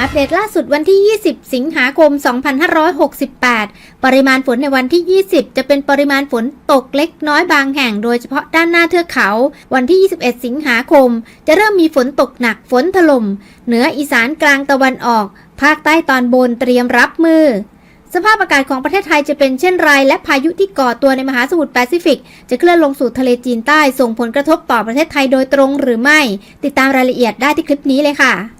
อัปเดตล่าสุดวันที่ 20 สิงหาคม 2568 ปริมาณฝนในวันที่ 20 จะเป็นปริมาณฝนตกเล็กน้อยบางแห่งโดยเฉพาะด้านหน้าเทือกเขา วันที่ 21 สิงหาคม จะเริ่มมีฝนตกหนักฝนถล่ม เหนืออีสานกลางตะวันออก ภาคใต้ตอนบนเตรียมรับมือสภาพอากาศของประเทศไทยจะเป็นเช่นไร และพายุที่ก่อตัวในมหาสมุทรแปซิฟิก จะเคลื่อนลงสู่ทะเลจีนใต้ส่งผลกระทบต่อประเทศไทยโดยตรงหรือไม่ ติดตามรายละเอียดได้ที่คลิปนี้เลยค่ะ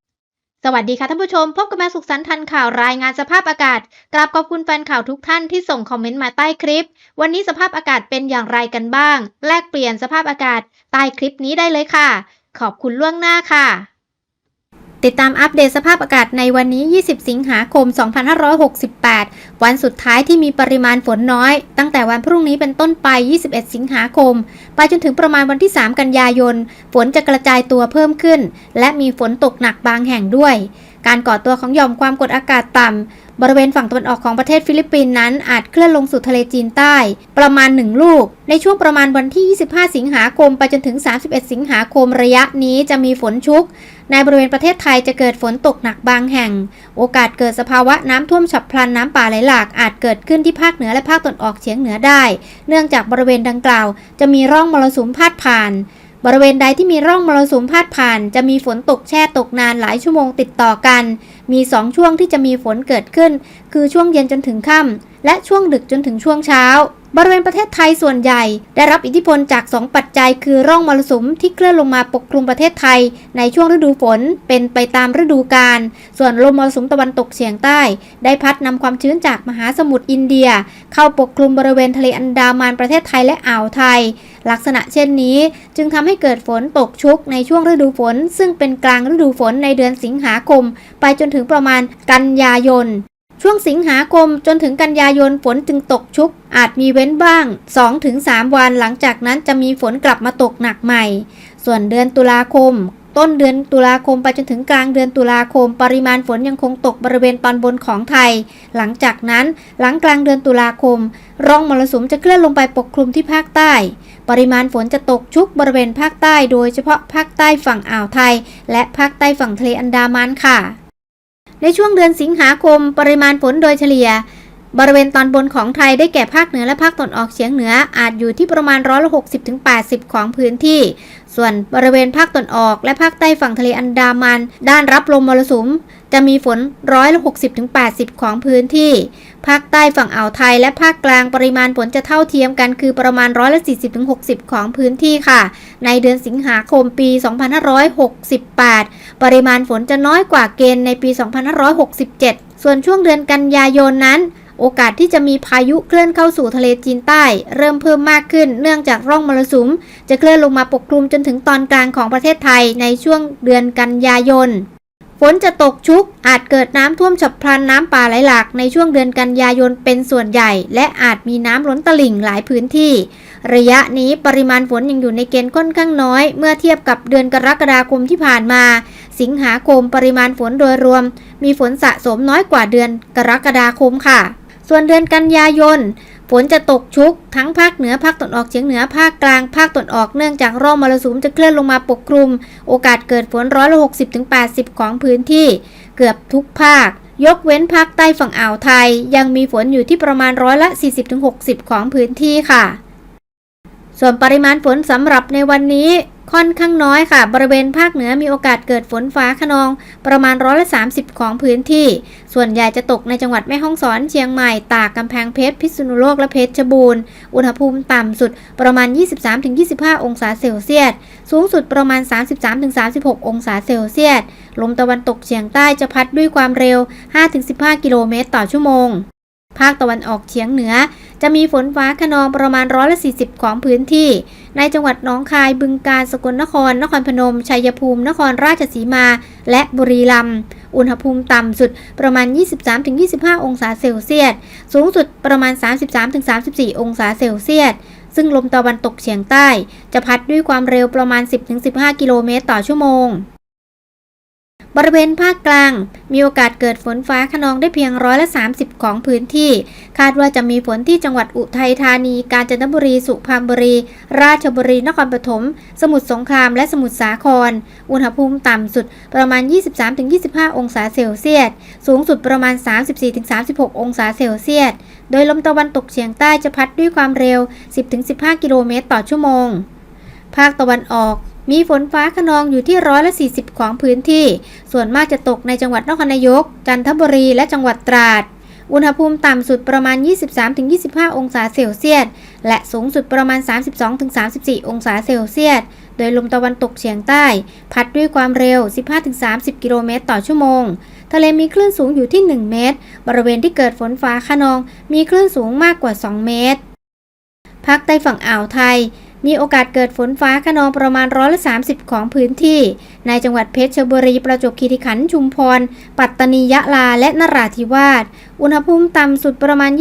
สวัสดีค่ะท่านผู้ชม พบกับแมาสุขสันต์ทันข่าวรายงานสภาพอากาศกราบขอบคุณแฟนข่าวทุกท่านที่ส่งคอมเมนต์มาใต้คลิป วันนี้สภาพอากาศเป็นอย่างไรกันบ้าง แลกเปลี่ยนสภาพอากาศใต้คลิปนี้ได้เลยค่ะ ขอบคุณล่วงหน้าค่ะ ติดตามอัปเดตสภาพอากาศในวันนี้ 20 สิงหาคม 2568 วันสุดท้ายที่มีปริมาณฝนน้อย ตั้งแต่วันพรุ่งนี้เป็นต้นไป 21 สิงหาคม ไปจนถึงประมาณวันที่ 3 กันยายน ฝนจะกระจายตัวเพิ่มขึ้น และมีฝนตกหนักบางแห่งด้วย การก่อตัวของหย่อมความกดอากาศต่ำ บริเวณฝั่งตะวันออกของประเทศฟิลิปปินส์นั้นอาจเคลื่อนลงสู่ทะเลจีนใต้ ประมาณ 1 ลูก ในช่วงประมาณวันที่ 25 สิงหาคม ไปจนถึง 31 สิงหาคมระยะนี้จะมีฝนชุก ในบริเวณประเทศไทยจะเกิดฝนตกหนักบางแห่ง โอกาสเกิดสภาวะน้ำท่วมฉับพลันน้ำป่าไหลหลากอาจเกิดขึ้นที่ภาคเหนือและภาคตะวันออกเฉียงเหนือได้ เนื่องจากบริเวณดังกล่าว จะมีร่องมรสุมพาดผ่าน บริเวณใดที่มีร่องมรสุมพาดผ่าน จะมีฝนตกแช่ตกนานหลายชั่วโมงติดต่อกัน มี 2 ช่วงที่จะมีฝนเกิดขึ้น คือช่วงเย็นจนถึงค่ำและช่วงดึกจนถึงช่วงเช้า บริเวณประเทศไทยส่วนใหญ่ ได้รับอิทธิพลจาก 2 ปัจจัย คือร่องมรสุมที่เคลื่อนลงมาปกคลุมประเทศไทย ในช่วงฤดูฝนเป็นไปตามฤดูกาลส่วนลมมรสุมตะวันตกเฉียงใต้ ได้พัดนำความชื้นจากมหาสมุทรอินเดีย เข้าปกคลุมบริเวณทะเลอันดามันประเทศไทยและอ่าวไทย ลักษณะเช่นนี้ จึงทำให้เกิดฝนตกชุกในช่วงฤดูฝน ซึ่งเป็นกลางฤดูฝนในเดือนสิงหาคม ไปจนถึงประมาณกันยายน ช่วงสิงหาคมจนถึงกันยายนฝนจึงตกชุก อาจมีเว้นบ้าง 2-3 วันหลังจากนั้นจะมีฝนกลับมาตกหนักใหม่ ส่วนเดือนตุลาคม ต้นเดือนตุลาคมไปจนถึงกลางเดือนตุลาคม ปริมาณฝนยังคงตกบริเวณตอนบนของไทย หลังจากนั้นหลังกลางเดือนตุลาคม ร่องมรสุมจะเคลื่อนลงไปปกคลุมที่ภาคใต้ปริมาณฝนจะตกชุกบริเวณภาคใต้ โดยเฉพาะภาคใต้ฝั่งอ่าวไทย และภาคใต้ฝั่งทะเลอันดามันค่ะ ในช่วงเดือนสิงหาคมปริมาณฝนโดยเฉลี่ย บริเวณตอนบนของไทยได้แก่ภาคเหนือและภาคตะวันออกเฉียงเหนืออาจอยู่ที่ประมาณร้อยละ60-80ของพื้นที่ ส่วนบริเวณภาคตะวันออกและภาคใต้ฝั่งทะเลอันดามัน ด้านรับลมมรสุม จะมีฝนร้อยละ60-80ของพื้นที่ ภาคใต้ฝั่งอ่าวไทยและภาคกลางปริมาณฝนจะเท่าเทียมกันคือประมาณร้อยละ40-60ของพื้นที่ค่ะ ในเดือนสิงหาคมปี2568ปริมาณฝนจะน้อยกว่าเกณฑ์ในปี2567ส่วนช่วงเดือนกันยายนนั้น โอกาสที่จะมีพายุเคลื่อนเข้าสู่ทะเลจีนใต้ เริ่มเพิ่มมากขึ้น เนื่องจากร่องมรสุม จะเคลื่อนลงมาปกคลุมจนถึงตอนกลางของประเทศไทยในช่วงเดือนกันยายนฝนจะตกชุก อาจเกิดน้ำท่วมฉับพลันน้ำป่าไหลหลากในช่วงเดือนกันยายนเป็นส่วนใหญ่ และอาจมีน้ำล้นตลิ่งหลายพื้นที่ ระยะนี้ปริมาณฝนยังอยู่ในเกณฑ์ค่อนข้างน้อย เมื่อเทียบกับเดือนกรกฎาคมที่ผ่านมา สิงหาคมปริมาณฝนโดยรวม มีฝนสะสมน้อยกว่าเดือนกรกฎาคมค่ะ ส่วนเดือนกันยายนฝนจะตกชุก ทั้งภาคเหนือภาคตะวันออกเฉียงเหนือภาคกลางภาคตะวันออกเนื่องจากร่องมรสุมจะเคลื่อนลงมาปกคลุม โอกาสเกิดฝนร้อยละ60-80ของพื้นที่ เกือบทุกภาค ยกเว้นภาคใต้ฝั่งอ่าวไทย ยังมีฝนอยู่ที่ประมาณร้อยละ40-60ของพื้นที่ค่ะ ส่วนปริมาณฝนสำหรับในวันนี้ ค่อนข้างน้อยค่ะ บริเวณภาคเหนือมีโอกาสเกิดฝนฟ้าขนอง ประมาณร้อยละ30ของพื้นที่ ส่วนใหญ่จะตกในจังหวัดแม่ฮ่องสอนเชียงใหม่ ตากกำแพงเพชร พิษณุโลกและเพชรบูรณ์ อุณหภูมิต่ำสุดประมาณ 23-25 องศาเซลเซียส สูงสุดประมาณ 33-36 องศาเซลเซียส ลมตะวันตกเฉียงใต้จะพัดด้วยความเร็ว 5-15 กิโลเมตรต่อชั่วโมง ภาคตะวันออกเฉียงเหนือ จะมีฝนฟ้าขนองประมาณร้อยละ40 ของพื้นที่ ในจังหวัดหนองคายบึงกาฬสกลนคร นครพนม ชัยภูมิ นครราชสีมา และบุรีรัมย์อุณหภูมิต่ำสุดประมาณ 23-25 องศาเซลเซียส สูงสุดประมาณ 33-34 องศาเซลเซียส ซึ่งลมตะวันตกเฉียงใต้ จะพัดด้วยความเร็วประมาณ 10-15 กิโลเมตรต่อชั่วโมง บริเวณภาคกลาง มีโอกาสเกิดฝนฟ้าขนองได้เพียงร้อยละ 30 ของพื้นที่ คาดว่าจะมีฝนที่จังหวัดอุทัยธานี กาญจนบุรี สุพรรณบุรี ราชบุรี นครปฐม สมุทรสงคราม และสมุทรสาคร อุณหภูมิต่ำสุดประมาณ 23-25 องศาเซลเซียส สูงสุดประมาณ 34-36 องศาเซลเซียส โดยลมตะวันตกเฉียงใต้จะพัดด้วยความเร็ว 10-15 กิโลเมตรต่อชั่วโมง ภาคตะวันออก มีฝนฟ้าขนองอยู่ที่ร้อยละ 40 ของพื้นที่ ส่วนมากจะตกในจังหวัดนครนายก จันทบุรีและจังหวัดตราด อุณหภูมิต่ำสุดประมาณ 23-25 องศาเซลเซียส และสูงสุดประมาณ 32-34 องศาเซลเซียส โดยลมตะวันตกเฉียงใต้ พัดด้วยความเร็ว 15-30 กิโลเมตรต่อชั่วโมง ทะเลมีคลื่นสูงอยู่ที่ 1 เมตร บริเวณที่เกิดฝนฟ้าขนอง มีคลื่นสูงมากกว่า 2 เมตรภาคใต้ฝั่งอ่าวไทย มีโอกาสเกิดฝนฟ้าขนองประมาณร้อยละ30ของพื้นที่ ในจังหวัดเพชรบุรีประจวบคีรีขันธ์ชุมพร ปัตตานียะลาและนราธิวาส อุณหภูมิต่ำสุดประมาณ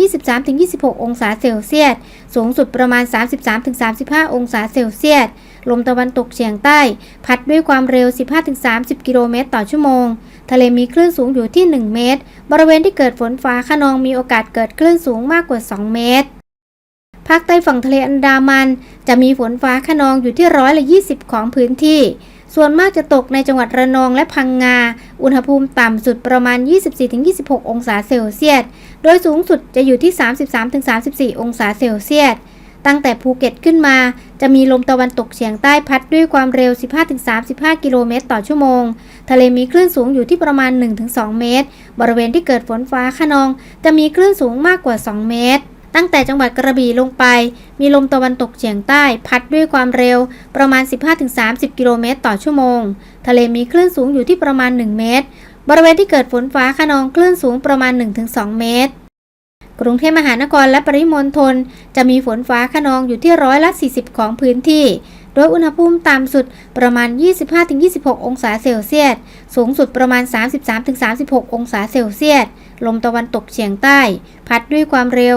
23-26 องศาเซลเซียส สูงสุดประมาณ 33-35 องศาเซลเซียส ลมตะวันตกเฉียงใต้ พัดด้วยความเร็ว 15-30 กิโลเมตรต่อชั่วโมง ทะเลมีคลื่นสูงอยู่ที่ 1 เมตร บริเวณที่เกิดฝนฟ้าขนองมีโอกาสเกิดคลื่นสูงมากกว่า 2 เมตร ภาคใต้ฝั่งทะเลอันดามัน จะมีฝนฟ้าขนองอยู่ที่ร้อยละ20 ของพื้นที่ ส่วนมากจะตกในจังหวัดระนองและพังงา อุณหภูมิต่ำสุดประมาณ 24-26 องศาเซลเซียส โดยสูงสุดจะอยู่ที่ 33-34 องศาเซลเซียส ตั้งแต่ภูเก็ตขึ้นมา จะมีลมตะวันตกเฉียงใต้พัดด้วยความเร็ว 15-35 กิโลเมตรต่อชั่วโมง ทะเลมีคลื่นสูงอยู่ที่ประมาณ 1-2 เมตร บริเวณที่เกิดฝนฟ้าขนอง จะมีคลื่นสูงมากกว่า 2 เมตร ตั้งแต่จังหวัดกระบี่ลงไป มีลมตะวันตกเฉียงใต้ พัดด้วยความเร็วประมาณ 15-30 กิโลเมตรต่อชั่วโมง ทะเลมีคลื่นสูงอยู่ที่ประมาณ 1 เมตร บริเวณที่เกิดฝนฟ้าขนองคลื่นสูงประมาณ 1-2 เมตร กรุงเทพมหานครและปริมณฑลจะมีฝนฟ้าขนองอยู่ที่ร้อยละ 40 ของพื้นที่ โดยอุณหภูมิต่ำสุดประมาณ 25-26 องศาเซลเซียส สูงสุดประมาณ 33-36 องศาเซลเซียส ลมตะวันตกเฉียงใต้ พัดด้วยความเร็ว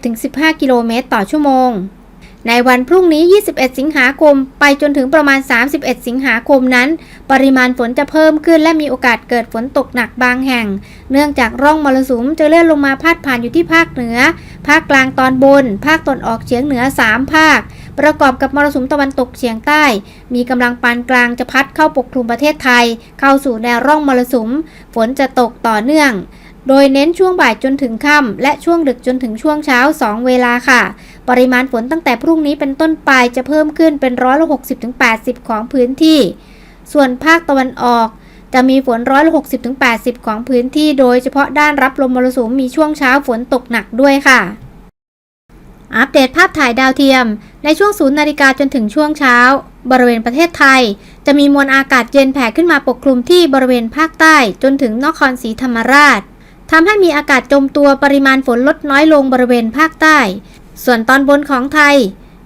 10-15 กิโลเมตรต่อชั่วโมง ในวันพรุ่งนี้ 21 สิงหาคม ไปจนถึงประมาณ 31 สิงหาคมนั้น ปริมาณฝนจะเพิ่มขึ้นและมีโอกาสเกิดฝนตกหนักบางแห่ง เนื่องจากร่องมรสุมจะเลื่อนลงมาพาดผ่านอยู่ที่ภาคเหนือ ภาคกลางตอนบน ภาคตะวันออกเฉียงเหนือ 3 ภาค ประกอบกับมรสุมตะวันตกเฉียงใต้ มีกำลังปานกลางจะพัดเข้าปกคลุมประเทศไทย เข้าสู่แนวร่องมรสุม ฝนจะตกต่อเนื่องโดยเน้นช่วงบ่ายจนถึงค่ำและช่วงดึกจนถึงช่วงเช้า 2 เวลาค่ะ ปริมาณฝนตั้งแต่พรุ่งนี้เป็นต้นไปจะเพิ่มขึ้นเป็นร้อยละ60-80ของพื้นที่ ส่วนภาคตะวันออกจะมีฝนร้อยละ60-80ของพื้นที่ โดยเฉพาะด้านรับลมมรสุมมีช่วงเช้าฝนตกหนักด้วยค่ะ อัปเดตภาพถ่ายดาวเทียม ในช่วงศูนย์นาฬิกาจนถึงช่วงเช้า บริเวณประเทศไทย จะมีมวลอากาศเย็นแผ่ขึ้นมาปกคลุมที่บริเวณภาคใต้จนถึงนครศรีธรรมราชทำให้มีอากาศจมตัวปริมาณฝนลดน้อยลงบริเวณภาคใต้ ส่วนตอนบนของไทย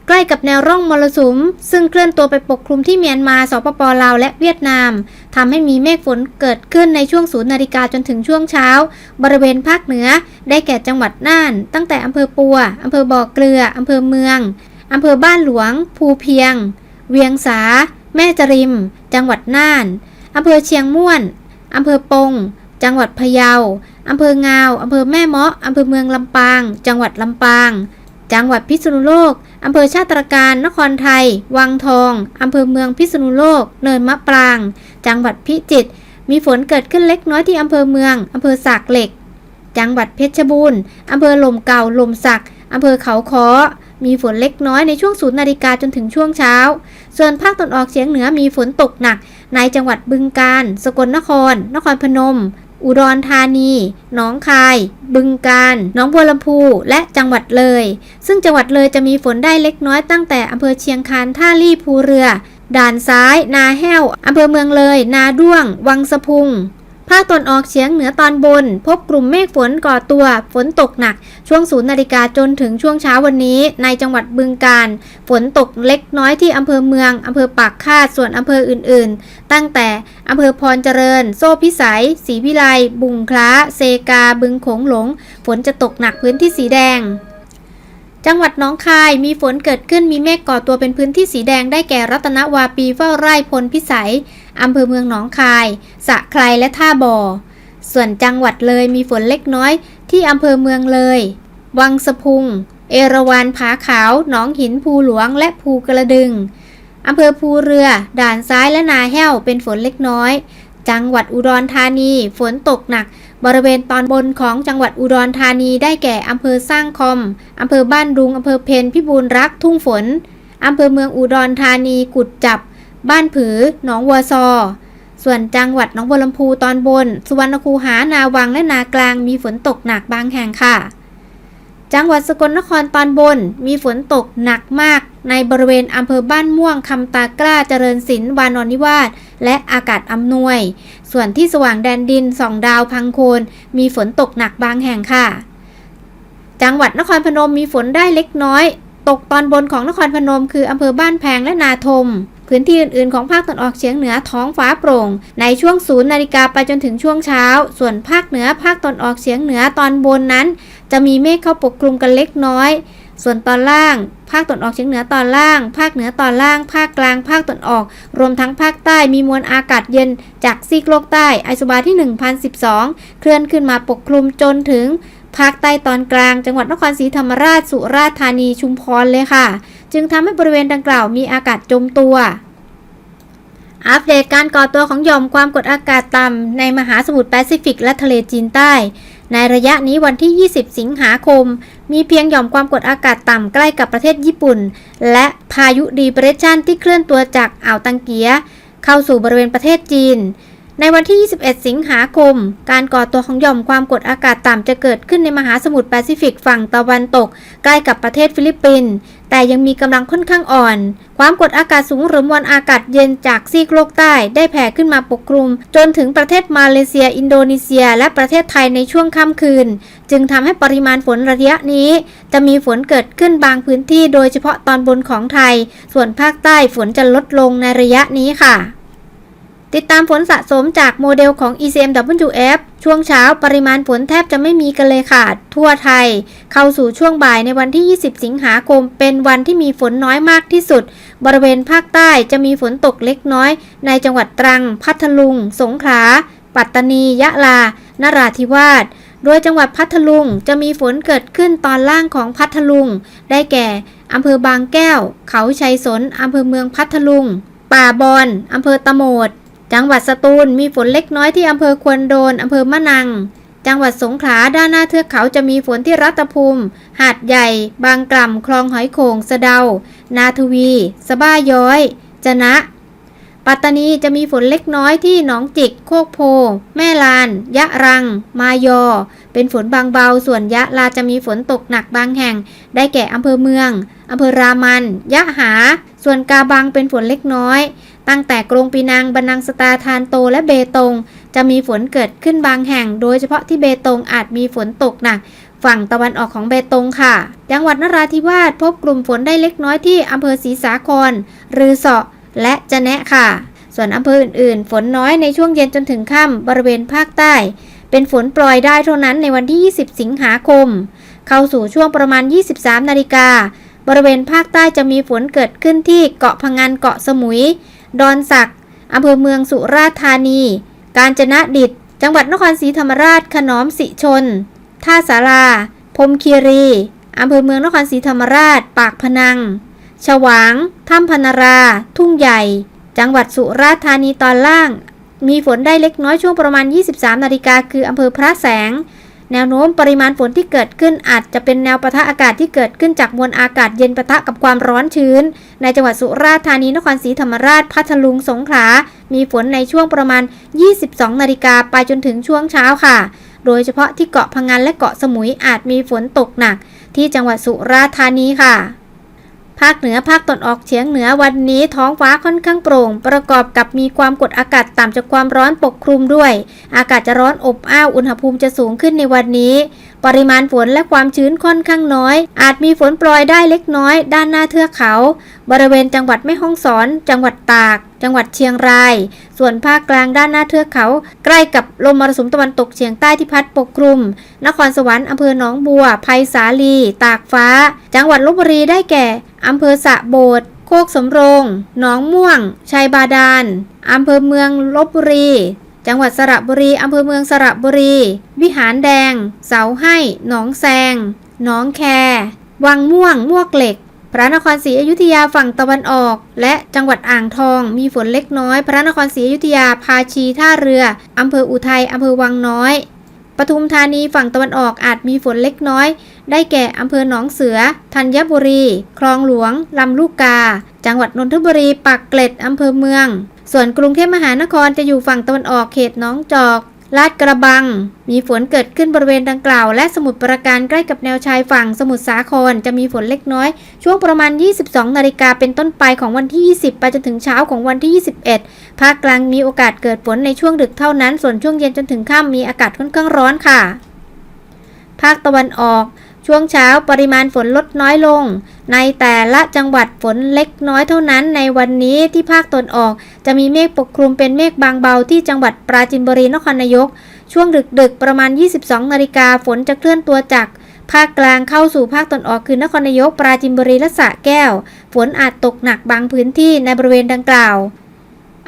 ใกล้กับแนวร่องมรสุม ซึ่งเคลื่อนตัวไปปกคลุมที่เมียนมา สปปลาว และเวียดนามทำให้มีเมฆฝนเกิดขึ้นในช่วงศูนย์นาฬิกาจนถึงช่วงเช้า บริเวณภาคเหนือ ได้แก่จังหวัดน่าน ตั้งแต่อำเภอปัวอำเภอบ่อเกลืออำเภอเมืองอำเภอบ้านหลวง ภูเพียง เวียงสา แม่จริม จังหวัดน่านอำเภอเชียงม่วนอำเภอปง จังหวัดพะเยาอำเภองาวอำเภอแม่เมาะอำเภอเมืองลำปาง จังหวัดลำปาง จังหวัดพิษณุโลก อำเภอชาติตรการ นครไทย วังทอง อำเภอเมืองพิษณุโลก เนินมะปราง จังหวัดพิจิตร มีฝนเกิดขึ้นเล็กน้อยที่อำเภอเมือง อำเภอสากเหล็ก จังหวัดเพชรบูรณ์ อำเภอลมเก่าลมสัก อำเภอเขาค้อ มีฝนเล็กน้อยในช่วงศูนย์นาฬิกาจนถึงช่วงเช้า ส่วนภาคตะวันออกเฉียงเหนือมีฝนตกหนัก ในจังหวัดบึงกาฬ สกลนคร นครพนม อุดรธานี หนองคาย บึงกาฬ หนองบัวลำพู และจังหวัดเลย ซึ่งจังหวัดเลยจะมีฝนได้เล็กน้อยตั้งแต่อำเภอเชียงคาน ท่าลี่ภูเรือ ด่านซ้าย นาแห้วอำเภอเมืองเลย นาด้วง วังสะพุง ภาคตะวันออกเฉียงเหนือตอนบน พบกลุ่มเมฆฝนก่อตัว ฝนตกหนัก ช่วงศูนย์นาฬิกาจนถึงช่วงเช้าวันนี้ ในจังหวัดบึงกาฬฝนตกเล็กน้อยที่อำเภอเมืองอำเภอปากคาดส่วนอำเภออื่นๆ ตั้งแต่อำเภอพรเจริญ โซ่พิสัยศรีวิไลบุงคล้า เซกา บึงโขงหลง ฝนจะตกหนักพื้นที่สีแดงจังหวัดน้องคายมีฝนเกิดขึ้นมีเมฆก่อตัวเป็นพื้นที่สีแดงได้แก่รัตนวาปีเฝ้าไร่พลพิสัย อำเภอเมืองหนองคาย สะไครและท่าบ่อ ส่วนจังหวัดเลยมีฝนเล็กน้อยที่อำเภอเมืองเลย วังสะพุง เอราวัณผาขาว หนองหินภูหลวง และภูกระดึง อำเภอภูเรือ ด่านซ้ายและนาแห้วเป็นฝนเล็กน้อย จังหวัดอุดรธานี ฝนตกหนัก บริเวณตอนบนของจังหวัดอุดรธานีได้แก่อำเภอสร้างคอม อำเภอบ้านดุง อำเภอเพนพิบูลรัก ทุ่งฝน อำเภอเมืองอุดรธานี กุดจับ บ้านผือ หนองวัวซอ ส่วนจังหวัดหนองบัวลำพูตอนบน สุวรรณคูหา นาวัง และนากลาง มีฝนตกหนักบางแห่งค่ะ จังหวัดสกลนครตอนบน มีฝนตกหนักมาก ในบริเวณอำเภอบ้านม่วง คำตากล้า เจริญศิลป์วานอนนิวาส และอากาศอำนวย ส่วนที่สว่างแดนดินสองดาวพังโคน มีฝนตกหนักบางแห่งค่ะ จังหวัดนครพนมมีฝนได้เล็กน้อย ตกตอนบนของนครพนม คืออำเภอบ้านแพงและนาทม พื้นที่อื่นๆ ของภาคตะวันออกเฉียงเหนือท้องฟ้าโปร่ง ในช่วงศูนย์นาฬิกาไปจนถึงช่วงเช้า ส่วนภาคเหนือภาคตะวันออกเฉียงเหนือตอนบนนั้น จะมีเมฆเข้าปกคลุมกันเล็กน้อย ส่วนตอนล่าง ภาคตะวันออกเฉียงเหนือตอนล่าง ภาคเหนือตอนล่าง ภาคกลาง ภาคตะวันออก รวมทั้งภาคใต้มีมวลอากาศเย็นจากซีกโลกใต้ไอซูบาที่ 1012 เคลื่อนขึ้นมาปกคลุมจนถึงภาคใต้ตอนกลาง จังหวัดนครศรีธรรมราช สุราษฎร์ธานี ชุมพรเลยค่ะ จึงทำให้บริเวณดังกล่าวมีอากาศจมตัว อัปเดตการก่อตัวของหย่อมความกดอากาศต่ำในมหาสมุทรแปซิฟิกและทะเลจีนใต้ ในระยะนี้วันที่ 20 สิงหาคม มีเพียงหย่อมความกดอากาศต่ำใกล้กับประเทศญี่ปุ่น และพายุดีเปรสชันที่เคลื่อนตัวจากอ่าวตังเกีย เข้าสู่บริเวณประเทศจีนในวันที่ 21 สิงหาคม การก่อตัวของหย่อมความกดอากาศต่ำจะเกิดขึ้นในมหาสมุทรแปซิฟิกฝั่งตะวันตก ใกล้กับประเทศฟิลิปปินส์ แต่ยังมีกำลังค่อนข้างอ่อน ความกดอากาศสูงหรือมวลอากาศเย็นจากซีกโลกใต้ได้แผ่ขึ้นมาปกคลุม จนถึงประเทศมาเลเซีย อินโดนีเซีย และประเทศไทยในช่วงค่ำคืน จึงทำให้ปริมาณฝนระยะนี้ จะมีฝนเกิดขึ้นบางพื้นที่โดยเฉพาะตอนบนของไทย ส่วนภาคใต้ฝนจะลดลงในระยะนี้ค่ะ ติดตามฝนสะสมจากโมเดลของ ECMWF ช่วงเช้าปริมาณฝนแทบจะไม่มีกันเลยค่ะ ทั่วไทย เข้าสู่ช่วงบ่ายในวันที่ 20 สิงหาคม เป็นวันที่มีฝนน้อยมากที่สุด บริเวณภาคใต้จะมีฝนตกเล็กน้อย ในจังหวัดตรัง พัทลุง สงขลา ปัตตานี ยะลา นราธิวาสโดยจังหวัดพัทลุงจะมีฝนเกิดขึ้นตอนล่างของพัทลุง ได้แก่ อำเภอบางแก้ว เขาชัยสน อำเภอเมืองพัทลุง ป่าบอน อำเภอตะโหมด จังหวัดสตูลมีฝนเล็กน้อยที่อำเภอควนโดนอำเภอมะนัง จังหวัดสงขลาด้านหน้าเทือกเขาจะมีฝนที่รัตภูมิ หาดใหญ่ บางกล่ำคลองหอยโขงสะเดา นาทวีสะบ้าย้อย จะนะ ปัตตานีจะมีฝนเล็กน้อยที่หนองจิก โคกโพ แม่ลาน ยะรัง มายอ เป็นฝนบางเบา ส่วนยะลาจะมีฝนตกหนักบางแห่ง ได้แก่อำเภอเมืองอำเภอรามัน ยะหา ส่วนกาบังเป็นฝนเล็กน้อย ตั้งแต่กรงปีนังบันนังสตาทานโตและเบตง จะมีฝนเกิดขึ้นบางแห่ง โดยเฉพาะที่เบตงอาจมีฝนตกหนัก ฝั่งตะวันออกของเบตงค่ะ จังหวัดนราธิวาสพบกลุ่มฝนได้เล็กน้อยที่อำเภอศรีสาครรือเสาะและจะแนะค่ะ ส่วนอำเภออื่นๆ ฝนน้อยในช่วงเย็นจนถึงค่ำบริเวณภาคใต้ เป็นฝนปล่อยได้เท่านั้นในวันที่ 20 สิงหาคม เข้าสู่ช่วงประมาณ 23 นาฬิกาบริเวณภาคใต้จะมีฝนเกิดขึ้นที่เกาะพะงันเกาะสมุย ดอนสักอำเภอเมืองสุราษฎร์ธานี กาญจนดิต จังหวัดนครศรีธรรมราช ขนอมสิชน ท่าสาราพรหมคีรีอำเภอเมืองนครศรีธรรมราช ปากพนัง ฉวาง ถ้ำพนารา ทุ่งใหญ่ จังหวัดสุราษฎร์ธานีตอนล่าง มีฝนได้เล็กน้อยช่วงประมาณ 23 นาฬิกาคืออำเภอพระแสง แนวโน้มปริมาณฝนที่เกิดขึ้นอาจจะเป็นแนวปะทะอากาศที่เกิดขึ้นจากมวลอากาศเย็นปะทะกับความร้อนชื้น ในจังหวัดสุราษฎร์ธานีนครศรีธรรมราชพัทลุงสงขลา มีฝนในช่วงประมาณ 22 นาฬิกาไปจนถึงช่วงเช้าค่ะ โดยเฉพาะที่เกาะพังงานและเกาะสมุยอาจมีฝนตกหนัก ที่จังหวัดสุราษฎร์ธานีค่ะ ภาคเหนือภาคตะวันออกเฉียงเหนือวันนี้ท้องฟ้าค่อนข้างโปร่ง ประกอบกับมีความกดอากาศต่ำจากความร้อนปกคลุมด้วย อากาศจะร้อนอบอ้าวอุณหภูมิจะสูงขึ้นในวันนี้ปริมาณฝนและความชื้นค่อนข้างน้อย อาจมีฝนโปรยได้เล็กน้อย ด้านหน้าเทือกเขา บริเวณจังหวัดแม่ฮ่องสอน จังหวัดตาก จังหวัดเชียงราย ส่วนภาคกลางด้านหน้าเทือกเขา ใกล้กับลมมรสุมตะวันตกเฉียงใต้ที่พัดปกคลุม นครสวรรค์อำเภอหนองบัวไผ่สาลี ตากฟ้า จังหวัดลบบุรีได้แก่อำเภอสะโบดโคกสำโรง หนองม่วง ชัยบาดาลอำเภอเมืองลบบุรี จังหวัดสระบุรีอำเภอเมืองสระบุรี วิหารแดง เสาให้ หนองแซง หนองแค วังม่วงมวกเหล็ก พระนครศรีอยุธยาฝั่งตะวันออก และจังหวัดอ่างทอง มีฝนเล็กน้อย พระนครศรีอยุธยา ภาชีท่าเรืออำเภออุทัยอำเภอวังน้อย ปทุมธานีฝั่งตะวันออกอาจมีฝนเล็กน้อย ได้แก่อำเภอหนองเสือ ธัญบุรี คลองหลวง ลำลูกกา จังหวัดนนทบุรีปักเกร็ดอำเภอเมือง ส่วนกรุงเทพมหานครจะอยู่ฝั่งตะวันออกเขตหนองจอก ลาดกระบัง มีฝนเกิดขึ้นบริเวณดังกล่าว และสมุทรปราการใกล้กับแนวชายฝั่งสมุทรสาครจะมีฝนเล็กน้อย ช่วงประมาณ 22 นาฬิกาเป็นต้นไปของวันที่ 20 ไปจนถึงเช้าของวันที่ 21 ภาคกลางมีโอกาสเกิดฝนในช่วงดึกเท่านั้น ส่วนช่วงเย็นจนถึงค่ำมีอากาศค่อนข้างร้อนค่ะ ภาคตะวันออก ช่วงเช้าปริมาณฝนลดน้อยลง ในแต่ละจังหวัดฝนเล็กน้อยเท่านั้น ในวันนี้ที่ภาคตะวันออก จะมีเมฆปกคลุมเป็นเมฆบางเบาที่จังหวัดปราจินบุรีนครนายก ช่วงดึกๆ ประมาณ 22นาฬิกาฝนจะเคลื่อนตัวจากภาคกลางเข้าสู่ภาคตะวันออกคือนครนายก ปราจินบุรีและสระแก้ว ฝนอาจตกหนักบางพื้นที่ในบริเวณดังกล่าว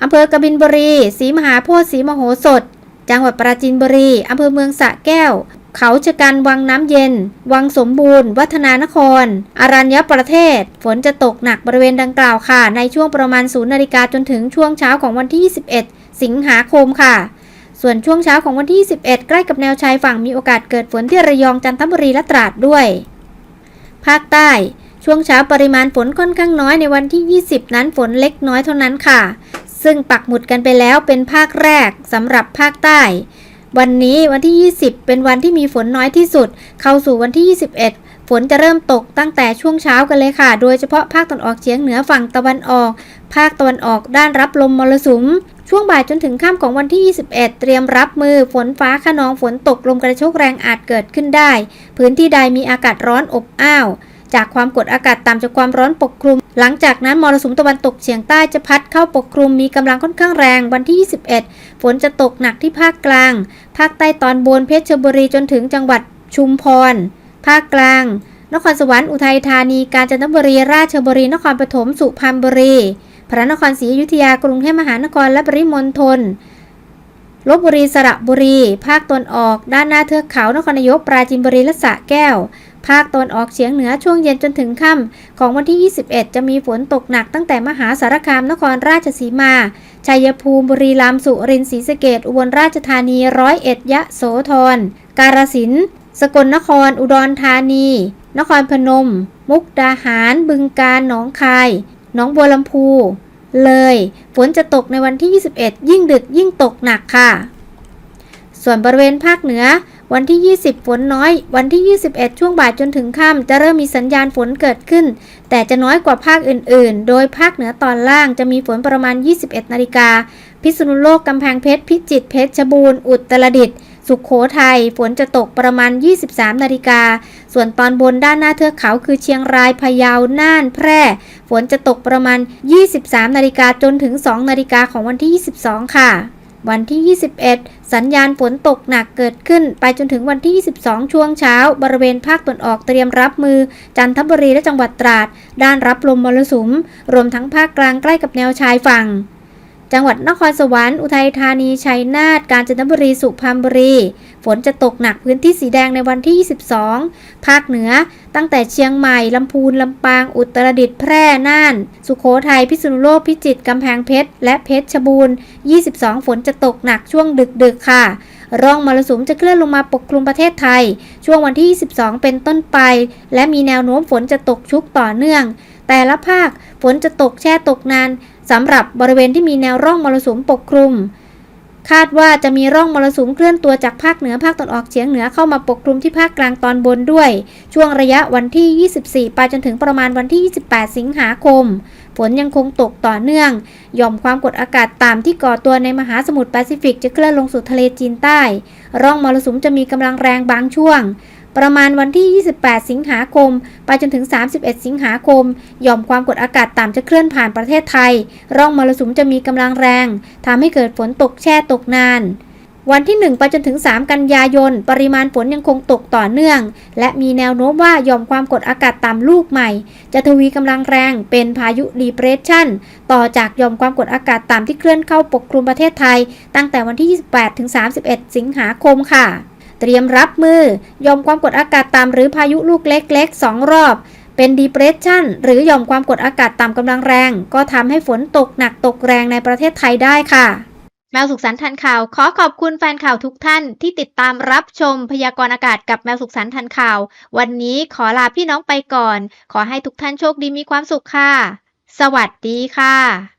อำเภอกบินบุรีศรีมหาโพธิ์ศรีมโหสถ จังหวัดปราจีนบุรีอำเภอเมืองสระแก้ว เขาชะกันวังน้ำเย็น วังสมบูรณ์ วัฒนานคร อรัญญประเทศ ฝนจะตกหนักบริเวณดังกล่าวค่ะ ในช่วงประมาณ0นาฬิกาจนถึงช่วงเช้าของวันที่ 21 สิงหาคมค่ะ ส่วนช่วงเช้าของวันที่21ใกล้กับแนวชายฝั่งมีโอกาสเกิดฝนที่ระยองจันทบุรีและตราดด้วย ภาคใต้ช่วงเช้าปริมาณฝนค่อนข้างน้อยในวันที่ 20 นั้นฝนเล็กน้อยเท่านั้นค่ะ ซึ่งปักหมุดกันไปแล้วเป็นภาคแรกสำหรับภาคใต้ วันนี้วันที่ 20 เป็นวันที่มีฝนน้อยที่สุด เข้าสู่วันที่ 21 ฝนจะเริ่มตกตั้งแต่ช่วงเช้ากันเลยค่ะ โดยเฉพาะภาคตะวันออกเฉียงเหนือฝั่งตะวันออก ภาคตะวันออกด้านรับลมมรสุม ช่วงบ่ายจนถึงค่ำของวันที่ 21 เตรียมรับมือฝนฟ้าขนองฝนตกลมกระโชกแรงอาจเกิดขึ้นได้ พื้นที่ใดมีอากาศร้อนอบอ้าว จากความกดอากาศต่ำจากความร้อนปกคลุม หลังจากนั้นมรสุมตะวันตกเฉียงใต้จะพัดเข้าปกคลุมมีกำลังค่อนข้างแรงวันที่ 21 ฝนจะตกหนักที่ภาคกลาง ภาคใต้ตอนบนเพชรบุรีจนถึงจังหวัดชุมพร ภาคกลาง นครสวรรค์อุทัยธานี กาญจนบุรี ราชบุรี นครปฐม สุพรรณบุรี พระนครศรีอยุธยา กรุงเทพมหานคร และปริมณฑลลบบุรี สระบุรี ภาคตนออก ด้านหน้าเทือกเขา นครนายก ปราจีนบุรี และสระแก้ว ภาคตะวันออกเฉียงเหนือช่วงเย็นจนถึงค่ำของวันที่ 21 จะมีฝนตกหนักตั้งแต่มหาสารคามนครราชสีมา ชัยภูมิบุรีรัมย์สุรินทร์ศรีสะเกษอุบลราชธานีร้อยเอ็ดยะโสธรกาฬสินธุ์สกลนครอุดรธานี นครพนม มุกดาหาร บึงกาฬหนองคายหนองบัวลำพู เลยฝนจะตกในวันที่ 21 ยิ่งดึกยิ่งตกหนักค่ะ ส่วนบริเวณภาคเหนือ วันที่ 20 ฝนน้อย วันที่ 21 ช่วงบ่ายจนถึงค่ำจะเริ่มมีสัญญาณฝนเกิดขึ้น แต่จะน้อยกว่าภาคอื่น ๆ โดยภาคเหนือตอนล่างจะมีฝนประมาณ 21 นาฬิกา พิษณุโลก กำแพงเพชร พิจิตร เพชรบูรณ์ อุตรดิตถ์ สุขโขทัย ฝนจะตกประมาณ 23 นาฬิกา ส่วนตอนบนด้านหน้าเทือกเขาคือเชียงราย พะเยา น่าน แพร่ ฝนจะตกประมาณ 23 นาฬิกาจนถึง 2 นาฬิกาของวันที่ 22 ค่ะ วันที่ 21 สัญญาณฝนตกหนักเกิดขึ้น ไปจนถึงวันที่ 22 ช่วงเช้า บริเวณภาคตะวันออกเตรียมรับมือ จันทบุรีและจังหวัดตราด ด้านรับลมมรสุม รวมทั้งภาคกลางใกล้กับแนวชายฝั่ง จังหวัดนครสวรรค์ อุทัยธานี ชัยนาท กาญจนบุรี สุพรรณบุรี ฝนจะตกหนักพื้นที่สีแดงในวันที่ 22 ภาคเหนือ ตั้งแต่เชียงใหม่ ลำพูน ลำปาง อุตรดิตถ์ แพร่ น่าน สุโขทัย พิษณุโลก พิจิตร กำแพงเพชร และเพชรชบูรณ์ 22 ฝนจะตกหนักช่วงดึกๆ ค่ะ ร่องมรสุมจะเคลื่อนลงมาปกคลุมประเทศไทย ช่วงวันที่ 22 เป็นต้นไป และมีแนวโน้มฝนจะตกชุกต่อเนื่อง แต่ละภาคฝนจะตกแช่ตกนานสำหรับบริเวณที่มีแนวร่องมรสุมปกคลุม คาดว่าจะมีร่องมรสุมเคลื่อนตัวจากภาคเหนือภาคตะวันออกเฉียงเหนือเข้ามาปกคลุมที่ภาคกลางตอนบนด้วย ช่วงระยะวันที่ 24 ไปจนถึงประมาณวันที่ 28 สิงหาคม ฝนยังคงตกต่อเนื่องย่อมความกดอากาศต่ำที่ก่อตัวในมหาสมุทรแปซิฟิกจะเคลื่อนลงสู่ทะเลจีนใต้ ร่องมรสุมจะมีกำลังแรงบางช่วง ประมาณวันที่ 28 สิงหาคม ไปจนถึง 31 สิงหาคม หย่อมความกดอากาศต่ำจะเคลื่อนผ่านประเทศไทย ร่องมรสุมจะมีกำลังแรงทำให้เกิดฝนตกแช่ตกนาน วันที่ 1 ไปจนถึง 3 กันยายน ปริมาณฝนยังคงตกต่อเนื่อง และมีแนวโน้มว่าหย่อมความกดอากาศต่ำลูกใหม่ จะทวีกำลังแรงเป็นพายุดีเพรสชันต่อจากหย่อมความกดอากาศต่ำที่เคลื่อนเข้าปกคลุมประเทศไทย ตั้งแต่วันที่ 28ถึง31 สิงหาคมค่ะ เตรียมรับมือยอมความกดอากาศต่ำหรือพายุลูกเล็ก ๆ 2 รอบ เป็นดีเพรสชันหรือยอมความกดอากาศต่ำกำลังแรง ก็ทำให้ฝนตกหนักตกแรงในประเทศไทยได้ค่ะ แมวสุขสันต์ทันข่าว ขอขอบคุณแฟนข่าวทุกท่านที่ติดตามรับชมพยากรณ์อากาศกับแมวสุขสันต์ทันข่าว วันนี้ขอลาพี่น้องไปก่อน ขอให้ทุกท่านโชคดีมีความสุขค่ะ สวัสดีค่ะ